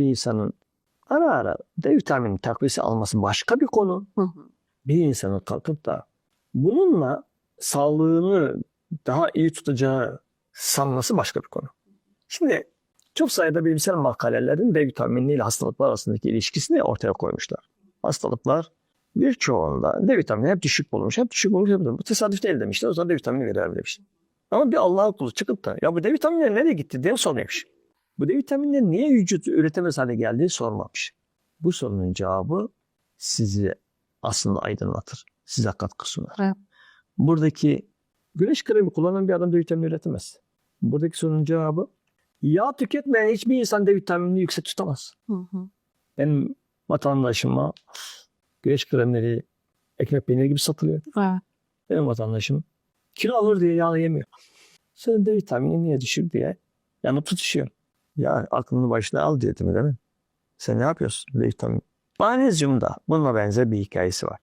bir insanın ara ara D vitamini takviyesi alması başka bir konu. Hı hı. Bir insanın kalkıp da bununla sağlığını daha iyi tutacağı sanması başka bir konu. Şimdi çok sayıda bilimsel makalelerin D vitamini ile hastalıklar arasındaki ilişkisini ortaya koymuşlar. Hastalıklar birçoğunda D vitamini hep düşük bulmuş, hep düşük bulmuş. Hep Bu tesadüf değil demişler. O zaman D vitamini verir demiş. Ama bir Allah'ın kulu çıkıp da ya bu D vitaminleri nereye gitti diye sormuyormuş. Bu D vitaminleri niye vücut üretemez hale geldiği sormamış. Bu sorunun cevabı sizi aslında aydınlatır. Size katkı sunar. Evet. Buradaki güneş kremi kullanan bir adam D vitamini üretemez. Buradaki sorunun cevabı yağ tüketmeyen hiçbir insan D vitaminini yüksek tutamaz. Hı hı. Benim vatandaşıma güneş kremleri ekmek peyniri gibi satılıyor. Evet. Benim vatandaşım kilo alır diye yağ yemiyor. Senin de vitamini niye düşür diye yanıp tutuşuyor. Ya aklını başına al diyetimi değil mi? Sen ne yapıyorsun? D vitamini. Manezyumda bununla benzer bir hikayesi var.